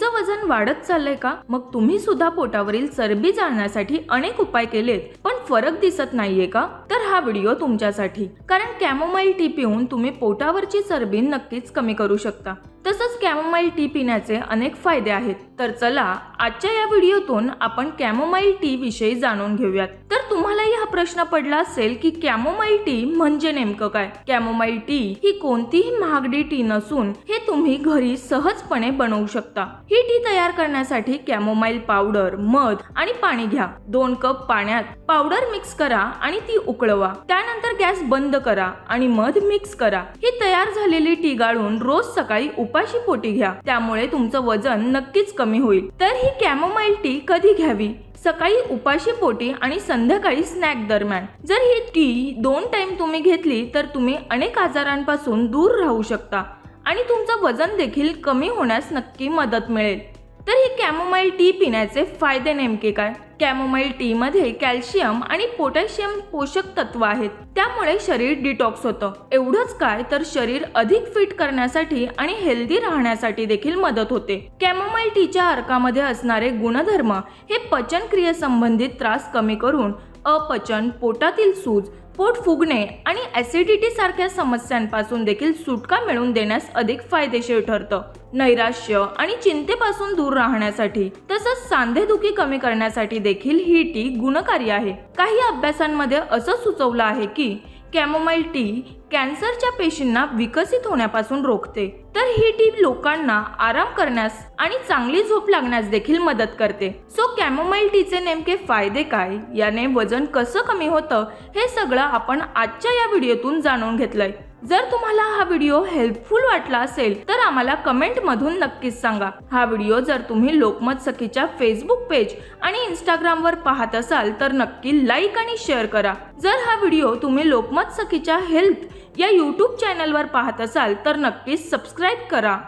तुमचं वजन वाढत चाललंय का? मग तुम्ही सुद्धा पोटावरील चरबी जाळण्यासाठी अनेक उपाय केलेत पण फरक दिसत नाहीये का? तर हा व्हिडिओ तुमच्यासाठी. कारण कॅमोमाईल टी पिऊन तुम्ही पोटावरची चरबी नक्कीच कमी करू शकता. तसंच कॅमोमाईल टी पिण्याचे अनेक फायदे आहेत. तर चला आजच्या या व्हिडिओतून आपण कॅमोमाईल टी विषयी जाणून घेऊयात. तर तुम्हालाही हा प्रश्न पडला असेल की कॅमोमाईल टी म्हणजे नेमकं काय? कॅमोमाईल टी ही कोणतीही महागडी टी नसून हे तुम्ही घरी सहजपणे बनवू शकता. ही टी तयार करण्यासाठी कॅमोमाईल पावडर मध आणि पाणी घ्या. दोन कप पाण्यात पावडर मिक्स करा आणि ती उकळवा. त्यानंतर गॅस बंद करा आणि मध मिक्स करा. ही तयार झालेली टी गाळून रोज सकाळी उपाशी पोटी घ्या. त्यामुळे तुमचं वजन नक्कीच कमी होईल. तर ही कॅमोमाईल टी कधी घ्यावी? सकाळी उपाशी पोटी आणि संध्याकाळी स्नॅक दरम्यान. जर ही टी दोन टाइम तुम्ही घेतली तर तुम्ही अनेक आजारांपासून दूर राहू शकता आणि तुमचं वजन देखील कमी होण्यास नक्की मदत मिळेल. तर ही कॅमोमाईल टी पिण्याचे फायदे नेमके काय? कॅमोमाइल टीमध्ये कॅल्शियम आणि पोटॅशियम पोषक तत्व आहेत. त्यामुळे शरीर डिटॉक्स होतं. एवढंच काय तर शरीर अधिक फिट करण्यासाठी आणि हेल्दी राहण्यासाठी देखील मदत होते. कॅमोमाइल टीच्या अर्कामध्ये असणारे गुणधर्म हे पचनक्रियेसंबंधित त्रास कमी करून अपचन पोटातील सूज पोट फुगणे आणि ऍसिडिटी सारख्या समस्यांपासून देखील सुटका मिळवून देण्यास अधिक फायदेशीर ठरतं. नैराश्य आणि चिंतेपासून दूर राहण्यासाठी तसंच सांधेदुखी कमी करण्यासाठी देखील ही टी गुणकारी आहे. काही अभ्यासांमध्ये असं सुचवलं आहे की कॅमोमाइल टी कॅन्सरच्या पेशींना विकसित होण्यापासून रोखते. तर ही टी लोकांना आराम करण्यास आणि चांगली झोप लागण्यास देखील मदत करते. सो कॅमोमाईल टीचे नेमके फायदे काय? याने वजन कसं कमी होतं? हे सगळं आपण आजच्या या व्हिडिओतून जाणून घेतलंय. जर तुम्हाला हा व्हिडिओ हेल्पफुल वाटला असेल तर आम्हाला कमेंट मधून नक्कीच सांगा. हा व्हिडिओ जर तुम्ही लोकमत सखीच्या फेसबुक पेज आणि इंस्टाग्रामवर पाहत असाल तर नक्की लाईक आणि शेअर करा. जर हा व्हिडिओ तुम्ही लोकमत सखीच्या हेल्थ या यूट्यूब चॅनलवर पाहत असाल तर नक्कीच सबस्क्राईब करा.